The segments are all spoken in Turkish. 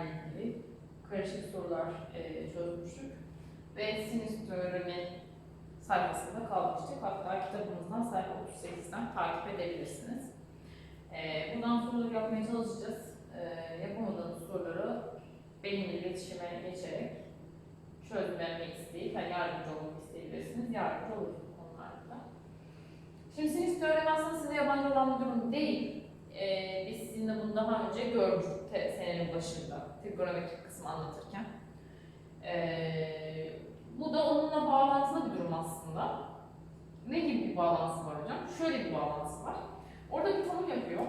sinlerle ilgili karışık sorular e, çözmüştük. Ve sinüs teoremi sayfasında kalmıştık. Hatta kitabımızdan sayfa 38'den takip edebilirsiniz. E, buradan soruları yapmaya çalışacağız. E, yapamadığınız soruları benimle iletişime geçerek çözmemi isteyip, yani yardımcı olmak isteyebilirsiniz. Yardımcı oluruz bu konularda. Şimdi sinüs teoremi aslında size yabancı olan bir durum değil. Ee, biz sizinle bunu daha önce görmüştük te- senenin başında trigonometrik kısmı anlatırken. Ee, bu da onunla bağlantılı bir durum aslında. Ne gibi bir bağlantısı var hocam? Şöyle bir bağlantısı var. Orada bir tanım yapıyor.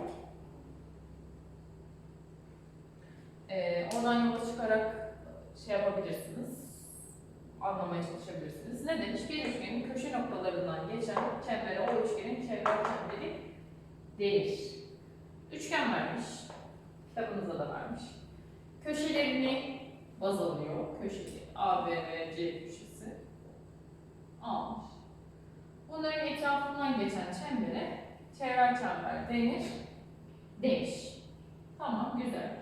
Ee, oradan yola çıkarak şey yapabilirsiniz, anlamaya çalışabilirsiniz. Ne demiş? Bir üçgenin köşe noktalarından geçen çembere o üçgenin çevre çemberi denir. Üçgen vermiş, kitabınızda da vermiş. Köşelerini baz alıyor, köşesi A, B ve C köşesi almış. Bunların etrafından geçen çembere çevre çember denir demiş. Tamam, güzel.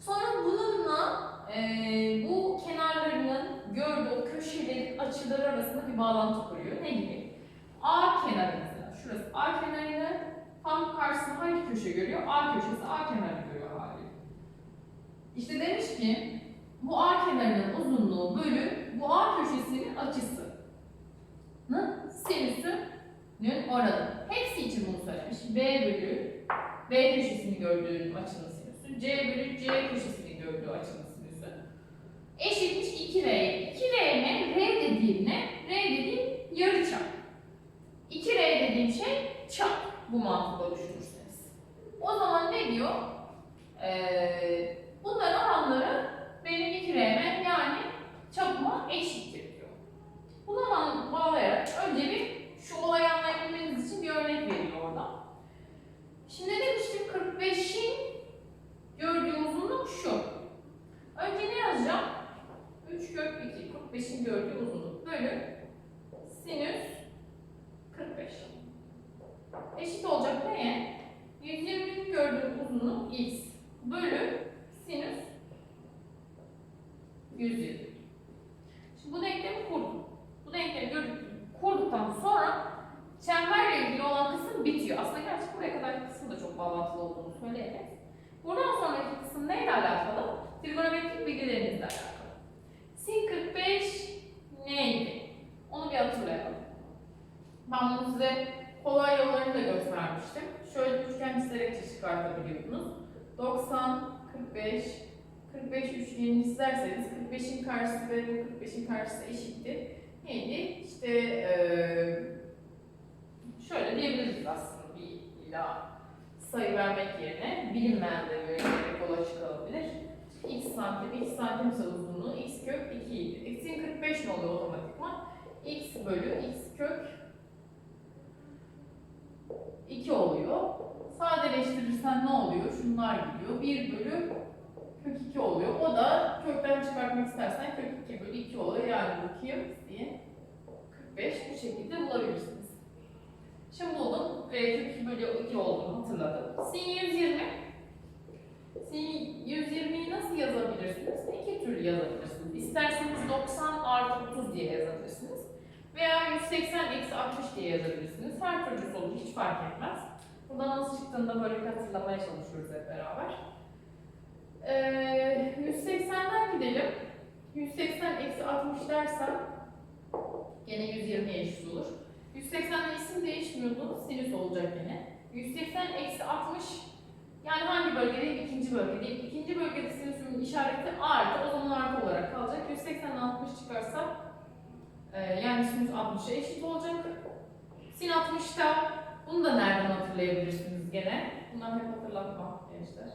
Sonra bununla eee, bu kenarlarının gördüğü köşelerin açıları arasında bir bağlantı kuruyor. Ne gibi? A kenarı mesela. Şurası A kenarını tam karşısında hangi köşe görüyor? A köşesi A kenarını görüyor hali. İşte demiş ki bu A kenarının uzunluğu bölü bu A köşesinin açısı. Sinüsünün oranı. Hepsi için bunu söylemiş. B bölü B köşesini gördüğün açının sinüsü. C bölü C köşesini gördüğü açının sinüsü. Eşitmiş 2R. 2R ne? R dediğim ne? R dediğim yarıçap. 2R dediğim şey. Bu mantıkla düşünürseniz. O zaman ne diyor? Ee, bunların oranları benim 2R'me yani çapıma eşittir diyor. Buna ba- bağlayarak önce bir şu olayı anlayabilmeniz için bir örnek veriyor orada. Şimdi ne demiştim? 45'in gördüğü uzunluk şu. Önce ne yazacağım? 3 kök 2. 45'in gördüğü uzunluk bölü sinüs 45. Eşit olacak neye? 120'nin gördüğü uzunluk x bölü sinüs 120. Şimdi bu denklemi kurdum. Bu denklemi gördük- kurduktan sonra çemberle ilgili olan kısım bitiyor. Aslında gerçi buraya kadar kısım da çok bağlantılı olduğunu söyleyemeyiz. Buradan sonraki kısım neyle alakalı? Trigonometrik bilgilerinizle alakalı. Sin 45 neydi? Onu bir hatırlayalım. Ben bunu size kolay yollarını da göstermiştim. Şöyle bir üçgen çizerek de çıkartabiliyordunuz. 90, 45, 45 üçgenini çizerseniz 45'in karşısı ve bu 45'in karşısı eşittir. Neydi? İşte eee şöyle diyebiliriz aslında bir illa sayı vermek yerine bilinmeyen de böyle yola çıkabilir. x santim, x santim ise uzunluğu x kök 2 idi. x'in 45 ne oluyor otomatikman? x bölü x kök 2 oluyor. Sadeleştirirsen ne oluyor? Şunlar gidiyor. 1 bölü kök 2 oluyor. O da kökten çıkartmak istersen kök 2 bölü 2 oluyor. Yani bu kim diye 45 bu şekilde bulabilirsiniz. Şimdi buldum. E, kök 2 bölü 2 olduğunu hatırladım. Sin 120. Sin 120'yi nasıl yazabilirsiniz? İki türlü yazabilirsiniz. İsterseniz 90 artı 30 diye yazabilirsiniz. Veya 180 eksi 60 diye yazabilirsiniz. Her türlüsü olur. Hiç fark etmez. Burada nasıl çıktığını da böyle hatırlamaya çalışıyoruz hep beraber. Ee, 180'den gidelim. 180 eksi 60 dersem gene 120'ye eşit olur. 180'de isim değişmiyordu. Sinüs olacak gene. 180 eksi 60 yani hangi bölgede? İkinci bölgede. İkinci bölgede sinüsün işareti artı. O zaman artı olarak kalacak. 180'den 60 çıkarsa e, yani sinüs 60'a eşit olacak. Sin 60'ta bunu da nereden hatırlayabilirsiniz gene? Bunlar hep hatırlatma gençler.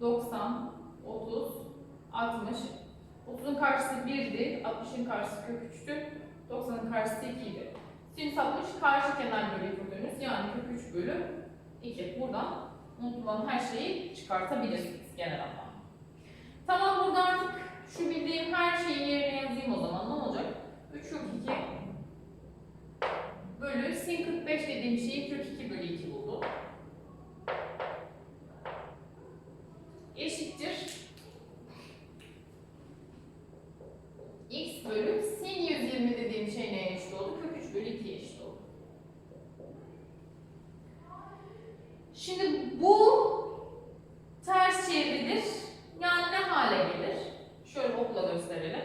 90, 30, 60. 30'un karşısı 1'di, 60'ın karşısı kök 3'tü, 90'ın karşısı 2 idi. Sinüs 60 karşı kenar bölü hipotenüs yani kök 3 bölü 2. Buradan unutulan her şeyi çıkartabilirsiniz genel anlamda. Tamam burada artık şu bildiğim her şeyi yerine yazayım o zaman ne olacak? 3 kök 2 bölü sin 45 dediğim şeyi kök 2 bölü 2 buldum. Eşittir gösterelim.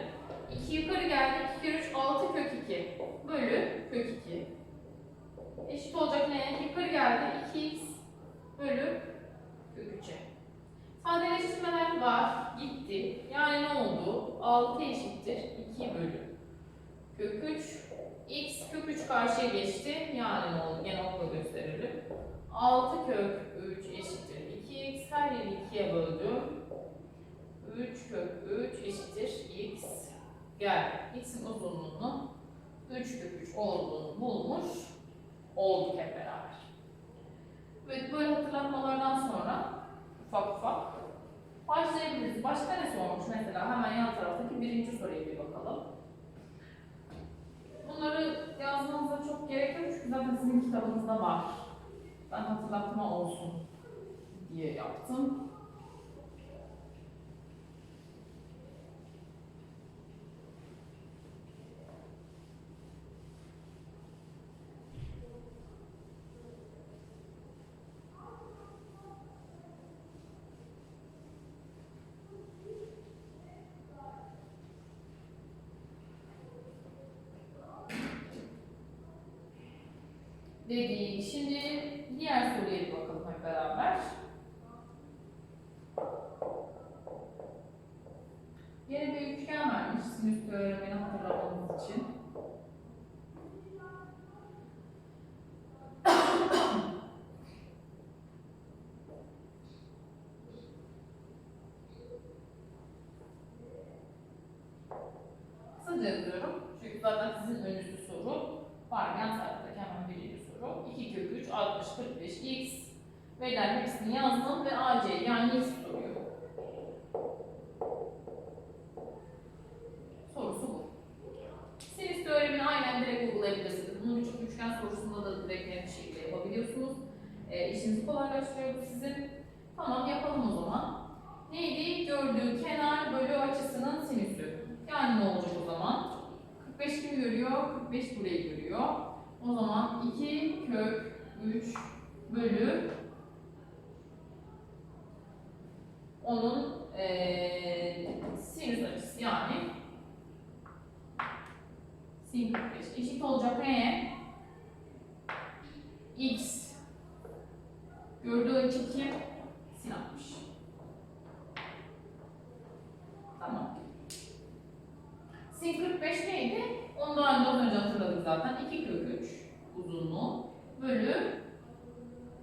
2 yukarı geldi. 2 kere 3 6 kök 2 bölü kök 2. Eşit olacak ne? Yukarı geldi. 2x bölü kök 3'e. Sadeleştirmeler var. Gitti. Yani ne oldu? 6 eşittir 2 bölü kök 3. x kök 3 karşıya geçti. Yani ne oldu? Gene okla gösterelim. 6 kök 3 eşittir 2x. Her yeri 2'ye böldüm. 3 kök 3 eşittir x. Gel. x'in uzunluğunu 3 kök 3 olduğunu bulmuş olduk hep beraber. Evet böyle hatırlatmalardan sonra ufak ufak başlayabiliriz. Başka ne sormuş mesela? Hemen yan taraftaki birinci soruya bir bakalım. Bunları yazmanıza çok gerek yok çünkü zaten sizin kitabınızda var. Ben hatırlatma olsun diye yaptım. Dedik. Şimdi diğer soruya bakalım hep beraber. Yine bir üçgen vermiş sinüs teoremini hatırlamamız için. Kısaca yazıyorum. Çünkü zaten sizin önünüzde soru var. Yan taraftaki hemen birinci soru. 2 kök 3, 60, 45, x. Verilen hepsini yazdım ve AC yani x soruyor. Sorusu bu. Sinüs teoremini aynen direkt uygulayabilirsiniz. Bunu birçok üçgen sorusunda da direkt net bir şekilde yapabiliyorsunuz. E, işinizi kolaylaştırıyor bu sizin. Tamam yapalım o zaman. Neydi? Gördüğü kenar bölü açısının sinüsü. Yani ne olacak o zaman? 45 kimi görüyor? 45 burayı görüyor. O zaman 2 kök 3 bölü onun eee sinüs açısı yani sin 45 eşit olacak neye? x gördüğü açı kim? Sin 60. Tamam. Sin 45 neydi? Onu daha önce az önce hatırladık zaten. 2 kök 3 uzunluğu bölü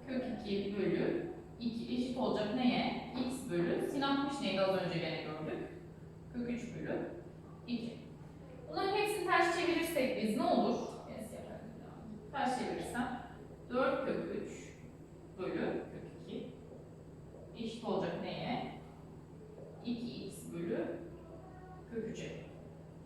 kök 2 bölü 2 eşit olacak neye? x bölü sin 60 neydi az önce gene gördük. Kök 3 bölü 2. Bunların hepsini ters çevirirsek biz ne olur? Yes, yapalım. Ters çevirirsem 4 kök 3 bölü kök 2 eşit olacak neye? 2x bölü kök 3'e.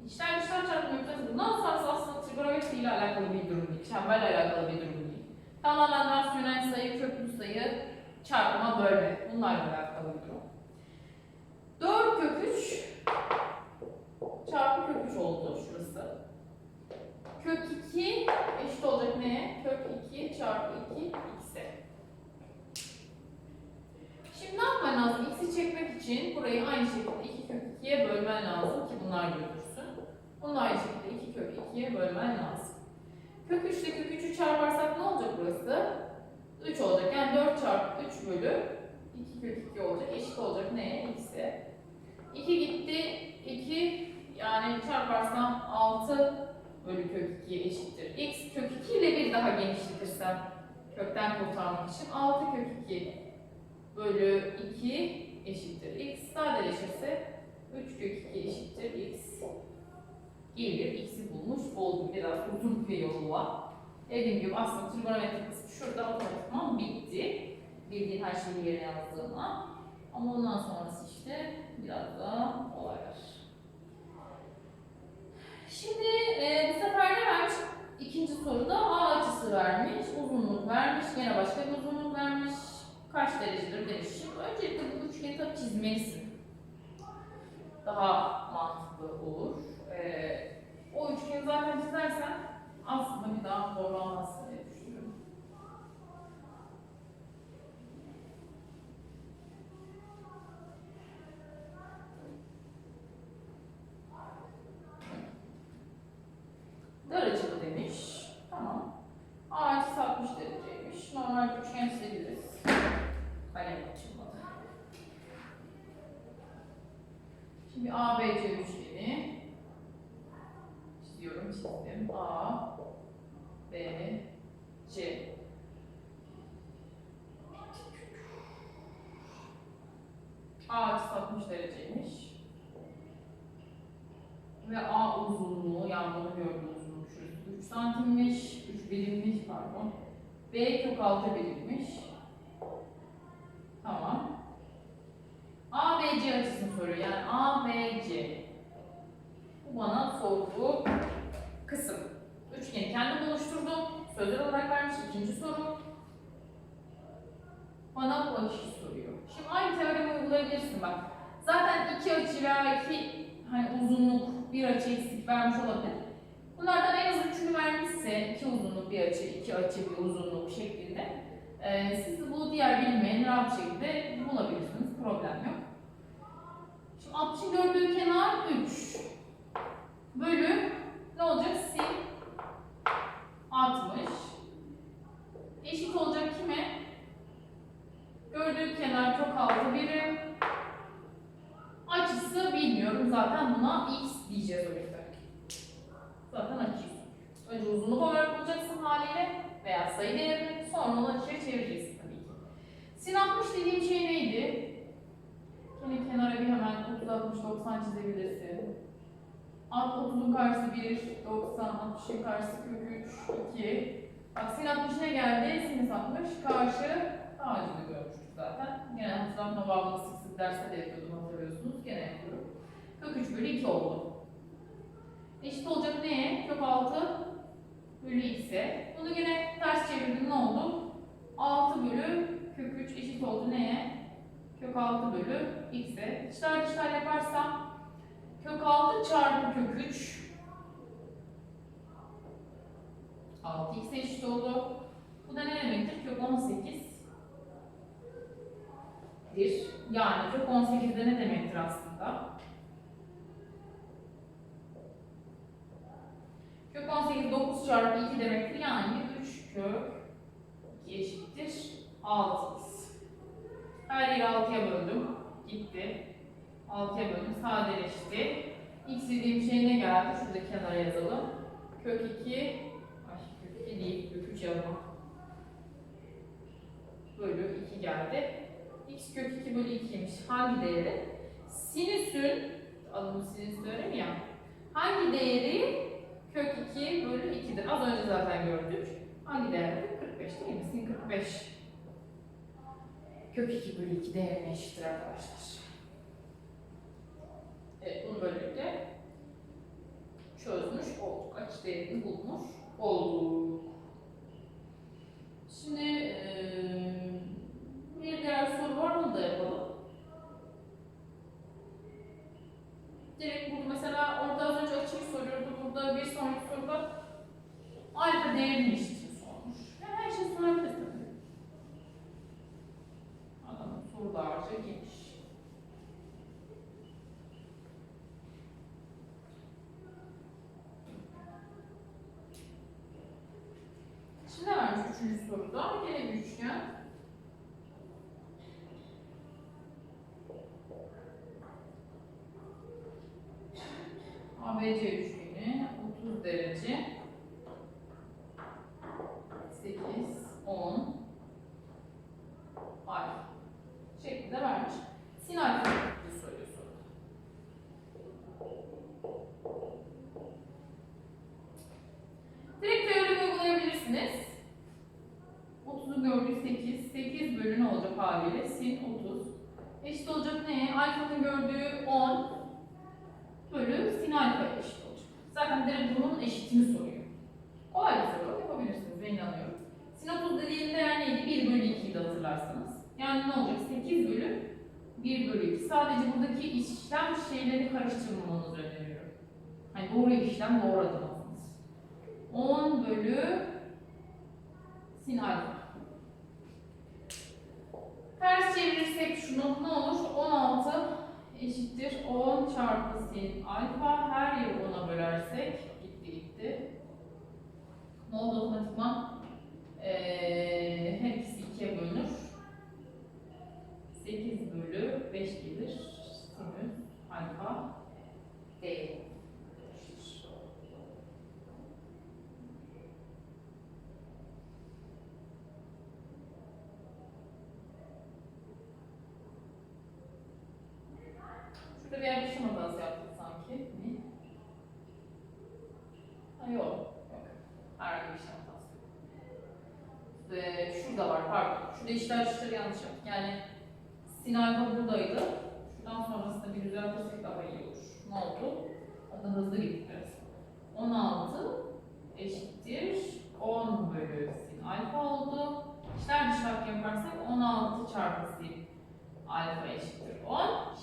İçler dışlar çarpımı yapacağız. Bundan sonrası aslında trigonometri ile alakalı bir durum değil. Çemberle alakalı bir durum değil. Tamamen rasyonel sayı, köklü sayı, çarpma, bölme. Bunlarla alakalı bir durum. 4 kök 3 çarpı kök 3 oldu şurası. Kök 2 eşit olacak neye? Kök 2 çarpı 2 x'e. Şimdi ne yapman lazım? X'i çekmek için burayı aynı şekilde 2 kök 2'ye bölmen lazım ki bunlar götürsün. Bunu da aynı şekilde 2 kök 2'ye bölmen lazım. Kök 3 ile kök 3'ü çarparsak ne olacak burası? 3 olacak. Yani 4 çarpı 3 bölü 2 kök 2 olacak. Eşit olacak neye? X'e. 2 gitti. 2 yani çarparsam 6 bölü kök 2'ye eşittir. X kök 2 ile bir daha genişletirsem kökten kurtarmak için 6 kök 2 bölü 2 eşittir. X sadeleşirse 3 kök 2 eşittir. X gelir. X'i bulmuş oldum. Biraz uzun bir yolu var. Dediğim gibi aslında trigonometri kısmı şurada otomatikman bitti. Bildiğin her şeyi yerine yazdığına. Ama ondan sonrası işte biraz daha olaylar. Şimdi e, bu sefer ne vermiş? İkinci soruda A açısı vermiş, uzunluk vermiş, gene başka bir uzunluk vermiş. Kaç derecedir demiş. Şimdi öncelikle bu üçgeni tabii çizmelisin. Daha mantıklı olur. Ee, o üçgeni zaten çizersen aslında bir daha zorlanmazsın diye düşünüyorum. Şimdi ABC üçgeni çiziyorum, çizdim. A, B, C. A açısı 60 dereceymiş. Ve A uzunluğu, yani bunu gördüğünüz uzunluk şurası 3 santimmiş, 3 birimmiş pardon. B kök 6 birimmiş. Tamam. ABC açısını soruyor. Yani ABC. Bu bana sorduğu kısım. Üçgeni kendim oluşturdum. Sözler olarak vermiş ikinci soru. Bana bu açıyı soruyor. Şimdi aynı teoremi uygulayabilirsin bak. Zaten iki açı veya iki hani uzunluk bir açı eksik vermiş olabilir. Bunlardan en az üçünü vermişse iki uzunluk bir açı, iki açı bir uzunluk şeklinde e, siz bu diğer bilinmeyeni rahat şekilde bulabilirsiniz. Problem yok. Şimdi 60'ın gördüğü kenar 3 bölü ne olacak? Sin 60 eşit olacak kime? Gördüğü kenar çok altı birim. Açısı bilmiyorum. Zaten buna x diyeceğiz o yüzden. Zaten açıyı Önce uzunluk olarak bulacaksın haliyle veya sayı değerini sonra onu açıya çevireceksin tabii ki. Sin 60 dediğim şey neydi? Yine kenara bir hemen 30, 60, 90 çizebilirsin. Alt 30'un karşısı 1, 90, 60'ın karşısı kök 3, 2. Bak sin 60 ne geldi? Sin 60 karşı daha önce de görmüştük zaten. Gene hatırlatma bağımlı sık sık derste de yapıyordum hatırlıyorsunuz. Gene yapıyorum. Kök 3 bölü 2 oldu. Eşit olacak neye? Kök 6 bölü x'e. Bunu gene ters çevirdim ne oldu? 6 bölü kök 3 eşit oldu neye? Kök 6 bölü x'e. İçler dışlar yaparsam kök 6 çarpı kök 3 6x eşit oldu. Bu da ne demektir? Kök 18 dir. Yani kök 18 de ne demektir aslında? Kök 18 9 çarpı 2 demektir. Yani 3 kök 2 eşittir 6x. Her yeri 6'ya böldüm. Gitti. 6'ya böldüm. Sadeleşti. X dediğim şey ne geldi? Şurada kenara yazalım. Kök 2 Ay kök 2 değil. Kök 3 yazma. Bölü 2 geldi. X kök 2 bölü 2'ymiş. Hangi değeri? Sinüsün adını sinüs diyorum ya. Hangi değeri kök 2 bölü 2'dir? Az önce zaten gördük. Hangi değerdi? 45 değil mi? Sin 45 kök 2 bölü 2 değerine eşittir arkadaşlar. Evet, bunu böylelikle çözmüş olduk. Açı değerini bulmuş olduk. Şimdi eee, bir diğer soru var, onu da yapalım. Direkt bu mesela orada az önce açıyı soruyordu. Burada bir sonraki soruda alfa değerini eşitini sormuş. Yani her şey sorabilir tabii. Adamın soru dağarcığı geniş. Şimdi vermiş üçüncü soruda? Gene bir üçgen. ABC üçgeni 30 derece 8 10 alfa şeklinde vermiş. Sin alfa diye soruyor soruda. Direkt teoremi uygulayabilirsiniz. 30'u gördüğü 8. 8 bölü ne olacak haliyle? Sin 30. Eşit olacak neye? Alfanın gördüğü 10 bölü sin alfa eşit olacak. Zaten direkt bunun eşitini soruyor. Kolay bir soru. Yapabilirsiniz. Ben inanıyorum. Sin 30 dediğim değer neydi? 1 bölü 2'yi de hatırlarsanız. Yani ne olacak? 8 bölü 1 bölü 2. Sadece buradaki işlem şeyleri karıştırmamanızı öneriyorum. Hani doğru işlem doğru atmanız. 10 bölü sin alfa. Ters çevirirsek şunu ne olur? 16 eşittir 10 çarpı sin alfa. Her yeri 10'a bölersek gitti gitti. Ne oldu otomatikman? Ee, her ikisi 2'ye bölünür. 8 bölü 5 gelir. Sinüs alfa Şurada bir yerde işlem hatası yaptık sanki. Ne? Ha yok. Yok. Herhangi bir işlem hatası yok. Ve şurada var pardon. Şurada işler işleri yanlış yaptık. Yani sin alfa buradaydı. Şuradan sonrasında bir düzeltirsek daha iyi olur. Ne oldu? Hadi hızlı gittik biraz. 16 eşittir 10 bölü sin alfa oldu. İşler dışarı yaparsak 16 çarpı sin alfa eşittir 10.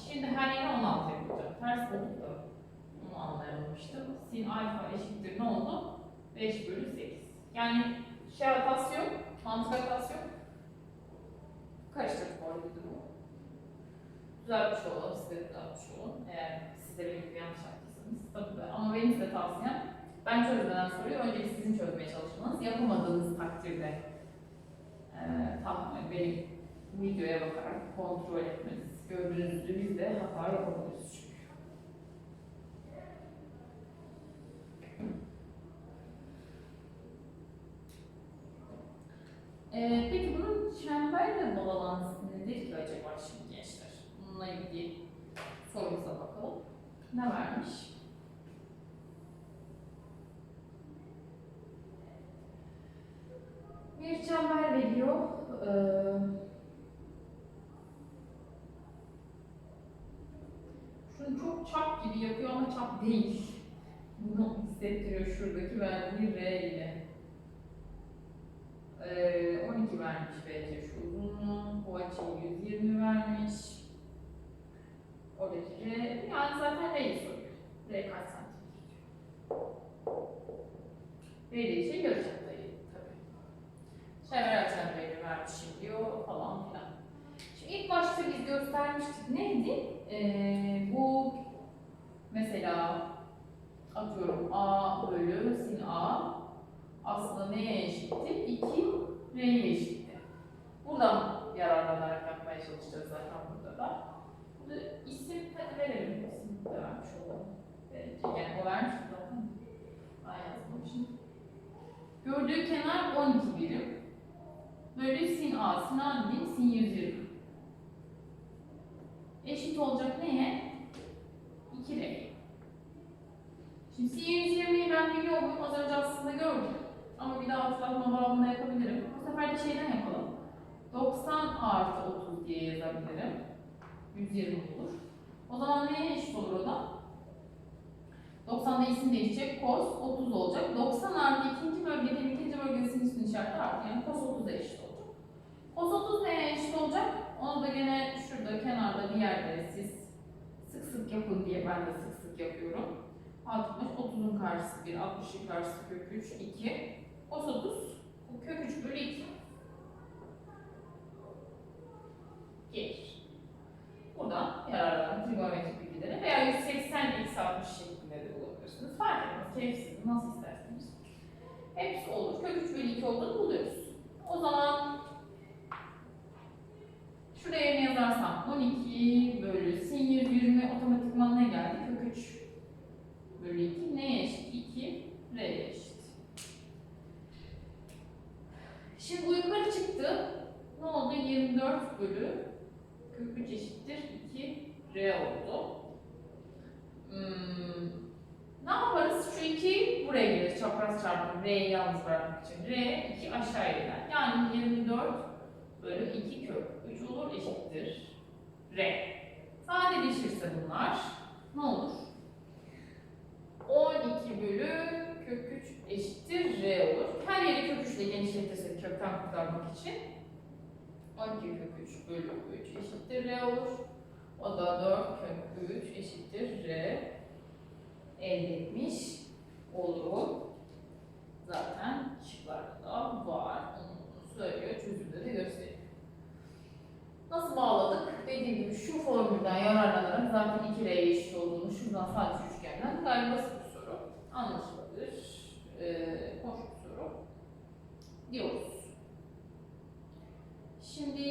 Şimdi her yere 16 yapacağım. Ters oldu onu anlayamamıştım. Sin alfa eşittir ne oldu? 5 bölü 8. Yani şey hatası yok, mantık hatası yok. Karıştırdık bu arada durumu. Düzeltmiş olalım, size düzeltmiş olun. Eğer siz de benim gibi yanlış yaptıysanız tabii de. Ama benim size tavsiyem ben çözmeden soruyu önce sizin çözmeye çalışmanız. Yapamadığınız takdirde e, tam benim videoya bakarak kontrol etmeniz. Gördüğünüz gibi biz de hata yapabiliriz çünkü. Ee, peki bunun çemberle bağlantısı nedir ki acaba şimdi gençler? Bununla ilgili sorumuza bakalım. Ne vermiş? Bir çember veriyor. Ee, şunu çok çap gibi yapıyor ama çap değil. Bunu hissettiriyor şuradaki verdiği R ile. Ee, 12 vermiş BC şu uzunluğu. Bu açıyı 120 vermiş. Oradaki R, yani zaten R'yi soruyor. R kaç santim diyor. R ile için yarı çaptayı tabii. Çevre çemberi vermişim diyor falan filan. Şimdi ilk başta biz göstermiştik neydi? Ee, bu mesela atıyorum A bölü sin A aslında neye eşitti? 2 R'ye eşitti. Buradan yararlanarak yapmaya çalışacağız zaten burada da. Burada isim hadi verelim. İsim de vermiş olalım. Yani o vermiş zaten. Ben yazmamışım. Gördüğü kenar 12 birim. Bölü sin A. Sin A dediğim sin 120. Eşit olacak neye? 2 R. Sin 120'yi ben biliyorum. Az önce aslında gördüm. Ama bir daha hatırlatma babında yapabilirim. Bu sefer de şeyden yapalım. 90 artı 30 diye yazabilirim. 120 olur. O zaman neye eşit olur o da? 90'da isim değişecek. Cos 30 olacak. 90 artı ikinci bölgede ikinci bölgesinin üstünü işareti artı. Yani cos 30'a eşit olacak. Cos 30 neye eşit olacak? Onu da gene şurada kenarda bir yerde siz sık sık yapın diye ben de sık sık yapıyorum. 60, 30'un karşısı 1, 60'ın karşısı kök 3, 2. Cos 30, bu kök 3 bölü 2. Gelir. Buradan yararlanan trigonometrik bilgileri veya 180 eksi 60 şeklinde de bulabilirsiniz. Fark etmez. Keyifsiz, nasıl isterseniz. Hepsi olur. Kök 3 bölü 2 olduğunu buluyoruz. O zaman şuraya ne yazarsam 12 bölü sin 120 otomatikman ne geldi? Kök 3 bölü 2 neye eşit? 2 R'ye eşit. Şimdi bu yukarı çıktı. Ne oldu? 24 bölü kök 3 eşittir 2 R oldu. Hmm, ne yaparız? Şu 2 buraya gelir. Çapraz çarpım R'yi yalnız bırakmak için. R 2 aşağıya iner. Yani 24 bölü 2 kök 3 olur eşittir R. Sadeleşirse bunlar ne olur? 12 bölü kök 3 eşittir R olur. Her yeri kök 3 ile genişletirsek kökten kurtarmak için 12 kök 3 bölü 3 eşittir R olur. O da 4 kök 3 eşittir R elde etmiş olur. Zaten şıklarda da var. Onu söylüyor. Çözümde de gösteriyor. Nasıl bağladık? Dediğim gibi şu formülden yararlanarak zaten 2 R'ye eşit olduğunu şuradan sadece üçgenden gayet basit bir soru. Anlaşılabilir. Ee, hoş bir soru. Diyoruz. Şimdi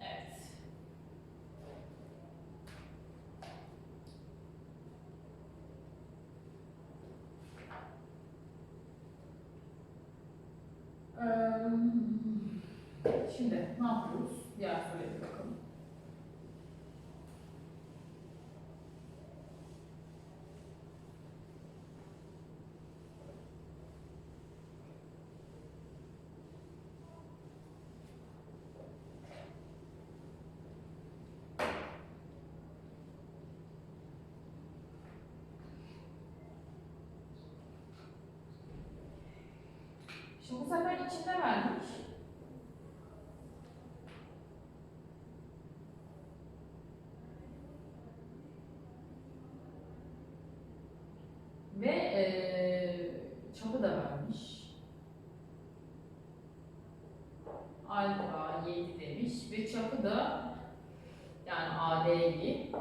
evet. Eee, Şimdi ne yapıyoruz? Diğer soruya bir bakalım. Şimdi bu sefer içinde vermiş. Ve eee çapı da vermiş. Alfa 7 demiş ve çapı da yani AD'yi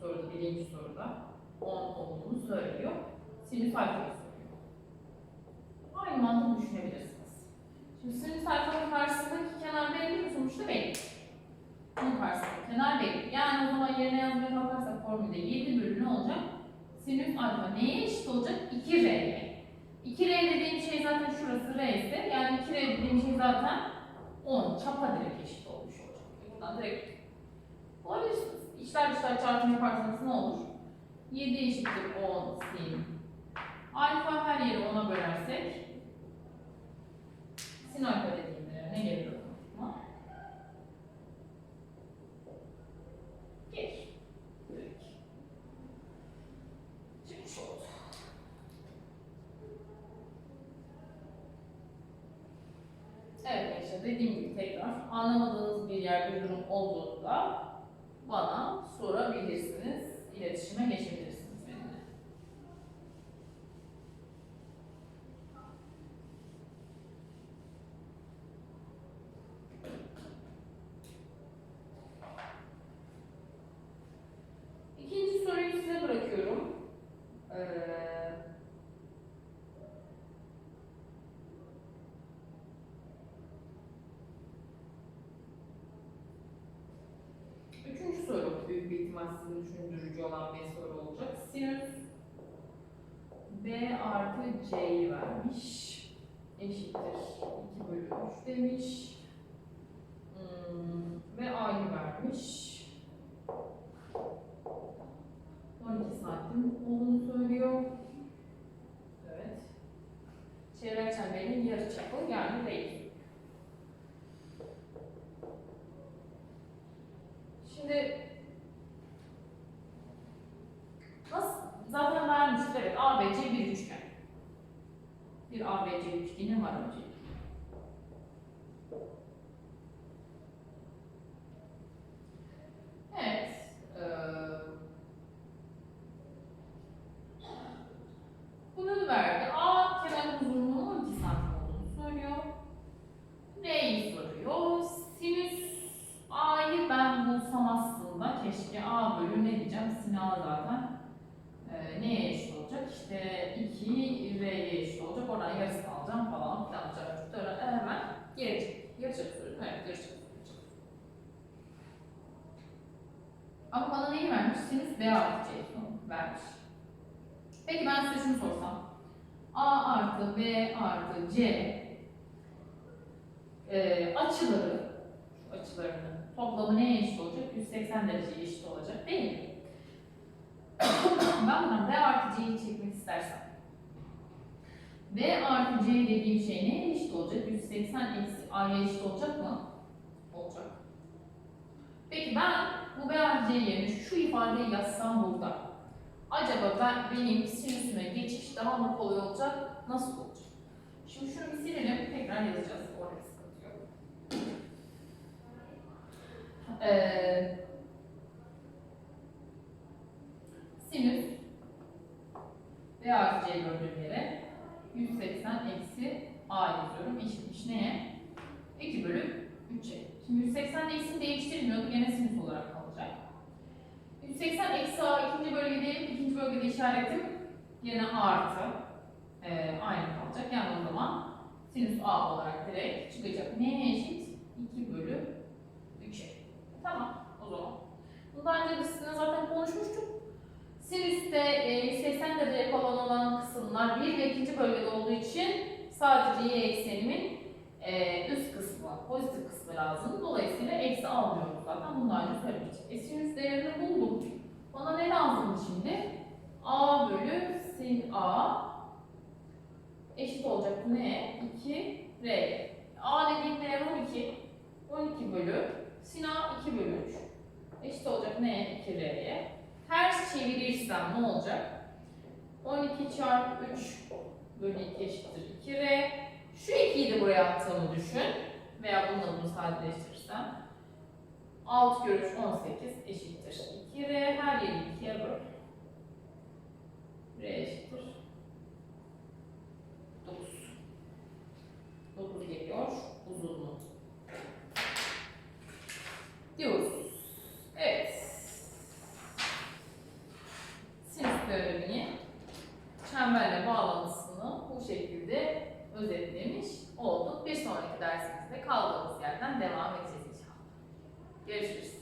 soruda birinci soruda 10 olduğunu söylüyor. Sinüs alfayı soruyor. Aynı mantığı düşünebilirsiniz. Şimdi sinüs alfanın karşısındaki kenar belli mi? Sonuçta belli. Bunun karşısındaki kenar belli. Yani o zaman yerine yazmaya kalkarsak formülde 7 bölü ne olacak? Sinüs alfa neye eşit olacak? 2R'ye. 2R dediğim şey zaten şurası R ise yani 2R dediğim şey zaten 10 çapa direkt eşit olmuş olacak. Buradan direkt bulabilirsiniz. İçler dışlar çarpımı yaparsanız ne olur? 7 eşittir 10 sin. Alfa her yeri 10'a bölersek sin alfa dediğimde ne gelir aklıma? Gelir. Direkt. Çıkmış oldu. Evet arkadaşlar dediğim gibi tekrar anlamadığınız bir yer bir durum olduğunda bana sorabilirsiniz. İletişime geçebilirsiniz benimle. İkinci soruyu size bırakıyorum. Ee, Üçüncü soru büyük bir ihtimal sizin düşündürücü olan bir soru olacak. Sinüs B artı C'yi vermiş. Eşittir 2 bölü 3 demiş. Hmm, ve A'yı vermiş. 12 santim olduğunu söylüyor. Evet. Çeyrek çemberin yarı çapı yani değil. Şimdi nasıl zaten vermiştir evet ABC bir üçgen. Bir ABC üçgeni var önce. Evet. eee, bunu verdi. A kenar uzunluğu 12 santim olduğunu söylüyor. R'yi soruyor. Sinüs A'yı ben bulsam aslında keşke A bölü ne diyeceğim? Sin A zaten e, neye eşit olacak? İşte 2 R'ye eşit olacak. Oradan yarısını alacağım falan filan. Çocuklara hemen gelecek. Yarıçap soruyorum. Evet yarıçap soruyorum. Ama bana neyi vermiş? Sinüs B artı C vermiş. Peki ben size şunu sorsam. A artı B artı C e, açıları açılarının toplamı neye eşit olacak? 180 dereceye eşit olacak değil mi? Ben buradan B artı C'yi çekmek istersem B artı C dediğim şey neye eşit olacak? 180 eksi A'ya eşit olacak mı? Olacak. Peki ben bu B artı C yerine şu ifadeyi yazsam burada. Acaba ben benim sinüsüme geçiş daha mı kolay olacak? Nasıl olacak? Şimdi şunu bir silelim, tekrar yazacağız. Orada bir sıkıntı yok. Ee, sinüs B artı C gördüğüm yere 180 eksi A yazıyorum. Eşitmiş neye? 2 bölü 3'e. Şimdi 180 x'ini değiştirmiyordu. Gene sinüs olarak kalacak. 180 eksi A ikinci bölgede, ikinci bölgede işaretim yine artı. Ee, aynı kalacak. Yani o zaman sinüs A olarak direkt çıkacak. Neye eşit? 2 bölü 3'e. Tamam o zaman. Bundan önce biz sizinle zaten konuşmuştuk. Sinüste e, 180 derece falan olan kısımlar bir ve ikinci bölgede olduğu için sadece y eksenimin e, üst kısmı, pozitif kısmı lazım. Dolayısıyla eksi almıyoruz zaten. Bunu daha önce söylemiştik. E, sinüs değerini buldum. Bana ne lazım şimdi? a bölü sin a eşit olacak ne? 2 r. a dediğim değer 12. 12 bölü sin a 2 bölü 3. Eşit olacak ne? 2 r'ye. Ters çevirirsem ne olacak? 12 çarpı 3 bölü 2 eşittir 2R. Şu 2'yi de buraya attığımı düşün. Veya bununla bunu sadeleştirirsem. 6 kere 3 18 eşittir 2R. Her yeri 2'ye böl. R eşittir 9. 9 geliyor uzunluğu. Diyoruz. Evet. Sinüs teoremini çemberle bağlantısını bu şekilde özetlemiş olduk. Bir sonraki dersimizde kaldığımız yerden devam edeceğiz inşallah. Görüşürüz.